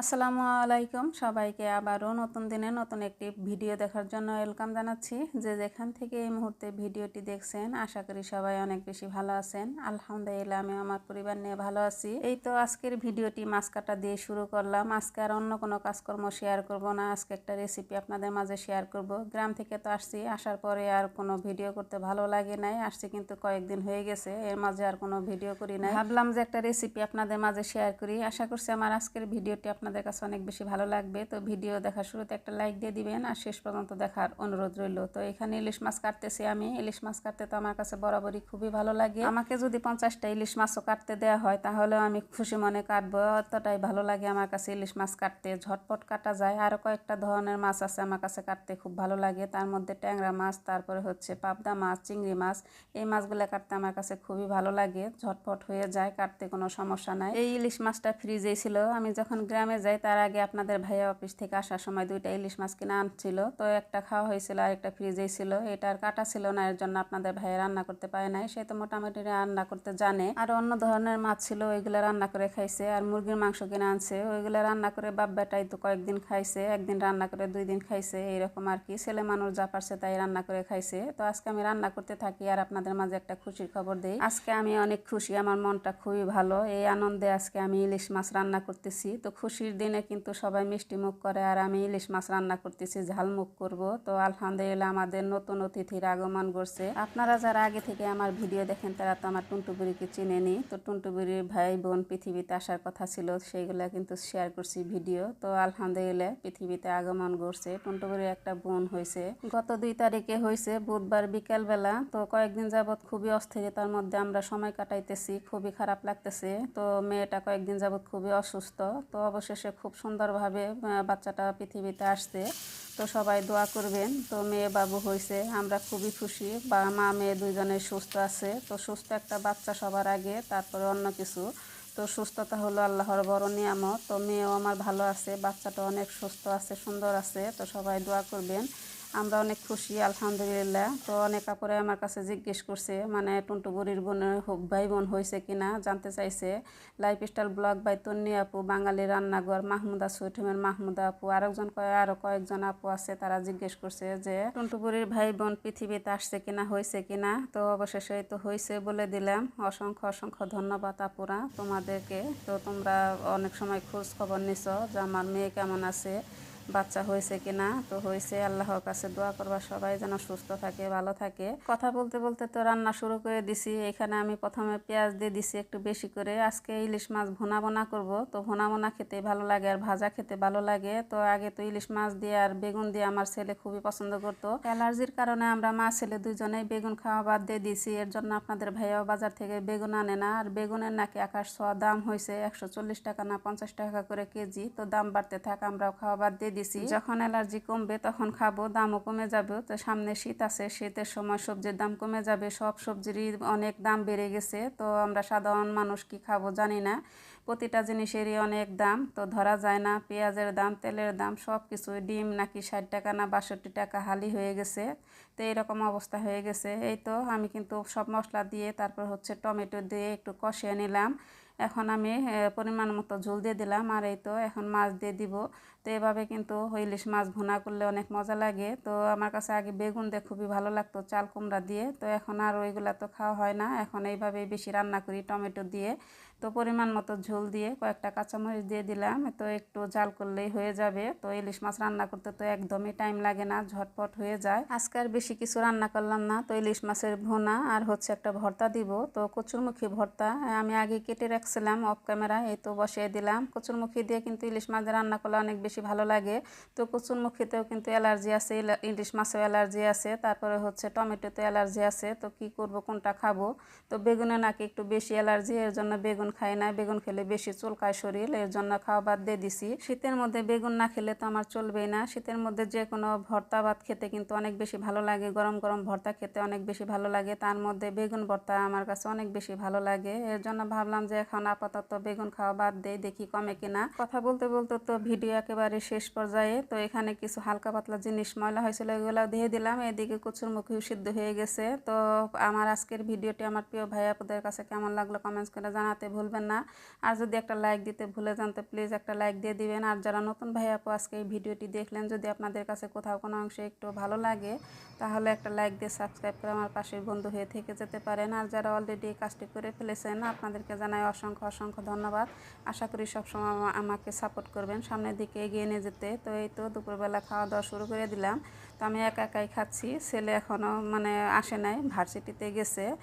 আসসালামু আলাইকুম সবাইকে আবারও নতুন দিনে নতুন একটি ভিডিও দেখার জন্য ওয়েলকাম জানাচ্ছি। যে যেখান থেকে এই মুহূর্তে ভিডিওটি দেখছেন, আশা করি সবাই অনেক বেশি ভালো আছেন। আলহামদুলিল্লাহ আমি আমার পরিবার নিয়ে ভালো আছি। এই তো আজকের ভিডিওটি মাছ কাটা দিয়ে শুরু করলাম। আজকে আর অন্য কোনো কাজকর্ম শেয়ার করব না। আজকে একটা রেসিপি আপনাদের মাঝে শেয়ার করব। গ্রাম থেকে তো আসছি, আসার পরে আর কোনো ভিডিও করতে ভালো লাগে নাই। আসছি কিন্তু কয়েকদিন হয়ে গেছে, এর মাঝে আর কোনো ভিডিও করি নাই। ভাবলাম যে একটা রেসিপি আপনাদের মাঝে শেয়ার করি। আশা করছি আমার আজকের ভিডিওটি আপনাদের কাছে অনেক বেশি ভালো লাগবে। তো ভিডিও দেখার শুরুতে একটা লাইক দিয়ে দিবেন আর শেষ পর্যন্ত দেখার অনুরোধ রইল। তো এখানে ইলিশ মাছ কাটতেছি আমি। ইলিশ মাছ কাটতে তো আমার কাছে বরাবরই খুবই ভালো লাগে। আমাকে যদি পঞ্চাশটা ইলিশ মাছও কাটতে দেওয়া হয় তাহলে আমি খুশি মনে কাটবো। অতটাই ভালো লাগে আমার কাছে ইলিশ মাছ কাটতে। ঝটপট কাটা যায়। আরও কয়েকটা ধরনের মাছ আছে আমার কাছে কাটতে খুব ভালো লাগে। তার মধ্যে ট্যাংরা মাছ, তারপরে হচ্ছে পাবদা মাছ, চিংড়ি মাছ। এই মাছগুলো কাটতে আমার কাছে খুবই ভালো লাগে। ঝটপট হয়ে যায়, কাটতে কোনো সমস্যা নাই। এই ইলিশ মাছটা ফ্রিজেই ছিল। আমি যখন গ্রামে যাই, তার আগে আপনাদের ভাইয়া অফিস থেকে আসার সময় দুইটা ইলিশ মাছ কিনে আনছিল। তো একটা খাওয়া হয়েছিল আর একটা ফ্রিজেই ছিল। এটার কাটা ছিল না, এর জন্য আপনাদের ভাইয়া রান্না করতে পারে নাই। সে তো মোটামুটি রান্না করতে জানে। আর অন্য ধরনের মাছ ছিল, ওইগুলো রান্না করে খাইছে। আর মুরগির মাংস কিনে আনছে। ওইগুলো রান্না করে বাপ বেটাই তো কয়েকদিন খাইছে, একদিন রান্না করে দুই দিন খাইছে, এইরকম আর কি। ছেলে মানুষ যা পারছে তাই রান্না করে খাইছে। তো আজকে আমি রান্না করতে থাকি আর আপনাদের মাঝে একটা খুশির খবর দিই। আজকে আমি অনেক খুশি, আমার মনটা খুবই ভালো। এই আনন্দে আজকে আমি ইলিশ মাছ রান্না করতেছি। তো খুশির দিনে কিন্তু সবাই মিষ্টি মুখ করে আর আমি ইলিশ মাছ রান্না করতেছি, ঝাল মুখ করব। তো আলহামদুলিল্লাহ আমাদের নতুন অতিথির আগমন করছে আপনারা যারা আগে থেকে আমার ভিডিও দেখেন, তারা তো আমার টুনটুবুড়িকে চিনেনি। তো টুনটুবুড়ির ভাই বোন পৃথিবীতে আসার কথা ছিল, সেইগুলো কিন্তু শেয়ার করছি ভিডিও। তো আলহামদুলিল্লাহ পৃথিবীতে আগমন করছে টুনটুবুড়ির একটা বোন হয়েছে। গত দুই তারিখে হয়েছে বুধবার বিকেলবেলা। তো কয়েকদিন যাবৎ খুবই অস্থিরতার মধ্যে আমরা সময় কাটাইতেছি, খুবই খারাপ লাগতেছে। তো মেয়েটা কয়েকদিন যাবৎ খুবই অসুস্থ। তো অবশেষে খুব সুন্দরভাবে বাচ্চাটা পৃথিবীতে আসছে। তো সবাই দোয়া করবেন, তো মেয়ে বাবু হয়েছে, আমরা খুবই খুশি। বা মা, মেয়ে দুইজনে সুস্থ আছে। তো সুস্থ একটা বাচ্চা সবার আগে, তারপরে অন্য কিছু। তো সুস্থতা হলো আল্লাহর বড় নিয়ামত। তো মেয়েও আমার ভালো আছে বাচ্চাটা অনেক সুস্থ আছে, সুন্দর আছে। তো সবাই দোয়া করবেন। আমরা অনেক খুশি, আলহামদুলিল্লাহ। তো অনেক কাপড়ে আমার কাছে জিজ্ঞেস করছে মানে টুন্টু বুড়ির বোনের ভাই বোন হয়েছে কিনা, জানতে চাইছে। Life style blog by Tonni আপু, বাঙালি রান্নাঘর, মাহমুদা সুইটমের মাহমুদা আপু। আরেকজন কয়ে, আরও কয়েকজন আপু আছে, তারা জিজ্ঞেস করছে যে, টুন্টু বুড়ির ভাই বোন পৃথিবীতে আসছে কিনা, হয়েছে কিনা? তো অবশেষে তো হয়েছে বলে দিলাম। অসংখ্য অসংখ্য ধন্যবাদ আপুরা তোমাদেরকে। তো তোমরা অনেক সময় খোঁজ খবর নিছো যে, আমার মেয়ে কেমন আছে? বাচ্চা হয়েছে কিনা, তো হয়েছে, আল্লাহর কাছে দোয়া করবা, সবাই যেন সুস্থ থাকে, ভালো থাকে। কথা বলতে বলতে তো রান্না শুরু করে দিছি। এখানে আমি প্রথমে পেঁয়াজ দিয়ে দিছি একটু বেশি করে। আজকে ইলিশ মাছ ভোনা বোনা করব। তো ভোনা বোনা খেতে ভালো লাগে আর ভাজা খেতে ভালো লাগে। তো আগে তো ইলিশ মাছ দিয়ে আর বেগুন দিয়ে আমার ছেলে খুবই পছন্দ করতো। অ্যালার্জির কারণে আমরা মা ছেলে দুজনেই বেগুন খাওয়া বাদ দিয়ে দিছি। এর জন্য আপনাদের ভাইয়াও বাজার থেকে বেগুন আনে না। আর বেগুনের নাকি আকাশ ছোঁয়া দাম হয়েছে একশো চল্লিশ টাকা না পঞ্চাশ টাকা করে কেজি। তো দাম বাড়তে থাক, আমরাও খাওয়া বাদ দিয়ে দিছি। যখন অ্যালার্জি কমবে তখন খাব, দামও কমে যাবে। তো সামনে শীত আছে, শীতের সময় সবজির দাম কমে যাবে, সব সবজিরই অনেক দাম বেড়ে গেছে। তো আমরা সাধারণ মানুষ কি খাব জানি না। প্রতিটা জিনিসেরই অনেক দাম। তো ধরা যায় না, পেঁয়াজের দাম, তেলের দাম সব কিছু ডিম নাকি ষাট টাকা না বাষট্টি টাকা হালি হয়ে গেছে। তো এরকম অবস্থা হয়ে গেছে। এই তো আমি কিন্তু সব মশলা দিয়ে তারপর হচ্ছে টমেটো দিয়ে একটু কষিয়ে নিলাম। এখন আমি পরিমাণ মতো ঝোল দিয়ে দিলাম আর এই তো এখন মাছ দিয়ে দিব। তো এভাবে কিন্তু ইলিশ মাছ ভুনা করলে অনেক মজা লাগে। তো আমার কাছে আগে বেগুন দিয়ে খুবই ভালো লাগতো চাল কুমড়া দিয়ে। তো এখন আর ওইগুলা তো খাওয়া হয় না। এখন এইভাবেই বেশি রান্না করি টমেটো দিয়ে। তো পরিমাণ মতো ঝোল দিয়ে কয়েকটা কাঁচামরিচ দিয়ে দিলাম। তো একটু জাল করলেই হয়ে যাবে। তো ইলিশ মাছ রান্না করতে তো একদমই টাইম লাগে না, ঝটপট হয়ে যায়। আজকে আর বেশি কিছু রান্না করলাম না। তো ইলিশ মাছের ভোনা আর হচ্ছে একটা ভর্তা দিব। তো কচুরমুখী ভর্তা আমি আগে কেটে রাখছিলাম অফ ক্যামেরা এই তো বসিয়ে দিলাম। কচুরমুখী দিয়ে কিন্তু ইলিশ মাছ রান্না করলে অনেক বেশি ভালো লাগে। তো কচুরমুখীতেও কিন্তু অ্যালার্জি আছে ইলিশ মাছেও অ্যালার্জি আছে, তারপরে হচ্ছে টমেটোতে অ্যালার্জি আছে। তো কি করব, কোনটা খাব? তো বেগুনে নাকি একটু বেশি অ্যালার্জি, এর জন্য বেগুন খাই না। বেগুন খেলে বেশি চুলকায় শরীর, এর জন্য খাওয়া বাদ দিয়ে দিছি। শীতের মধ্যে বেগুন না খেলে তো আমার চলবেই না। শীতের মধ্যে যে কোনো ভর্তা ভাত খেতে কিন্তু অনেক বেশি ভালো লাগে। গরম গরম ভর্তা খেতে অনেক বেশি ভালো লাগে। তার মধ্যে বেগুন ভর্তা আমার কাছে অনেক বেশি ভালো লাগে। এর জন্য ভাবলাম যে এখন আপাতত বেগুন খাওয়া বাদ দেই, দেখি কমে কিনা। কথা বলতে বলতে তো ভিডিও একেবারে শেষ পর্যায়ে, তো এখানে কিছু হালকা পাতলা জিনিস ময়লা হয়েছিল এগুলো দিয়ে দিলাম। এদিকে কচুর মুখী সিদ্ধ হয়ে গেছে। তো আমার আজকের ভিডিওটি আমার প্রিয় ভাই আপুদের কাছে কেমন লাগল কমেন্টস করে জানাতে ভুলবেন না। আর যদি একটা লাইক দিতে ভুলে যান, তো প্লিজ একটা লাইক দিয়ে দিবেন। আর যারা নতুন ভাই আপু আজকে এই ভিডিওটি দেখলেন, যদি আপনাদের কাছে কোথাও কোনো অংশে একটু ভালো লাগে, তাহলে একটা লাইক দিয়ে সাবস্ক্রাইব করে আমার পাশের বন্ধু হয়ে থেকে যেতে পারেন। আর যারা অলরেডি কাজটি করে ফেলেছেন, আপনাদেরকে জানাই অসংখ্য অসংখ্য অসংখ্য ধন্যবাদ। আশা করি সবসময় আমা- আমাকে সাপোর্ট করবেন। সামনের দিকে এগিয়ে নিয়ে যেতে। তো এই তো দুপুরবেলা খাওয়া দাওয়া শুরু করে দিলাম। তো আমি একা একাই খাচ্ছি। ছেলে এখনও মানে আসে নাই, ভার্সিটিতে গেছে।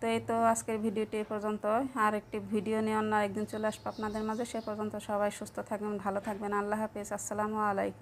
তো এই তো আজকের ভিডিওটি এই পর্যন্ত। আর একটি ভিডিও নিয়ে অন্য একদিন চলে আসব আপনাদের মাঝে। সে পর্যন্ত সবাই সুস্থ থাকবেন, ভালো থাকবেন। আল্লাহ হাফিজ। আসসালামু আলাইকুম।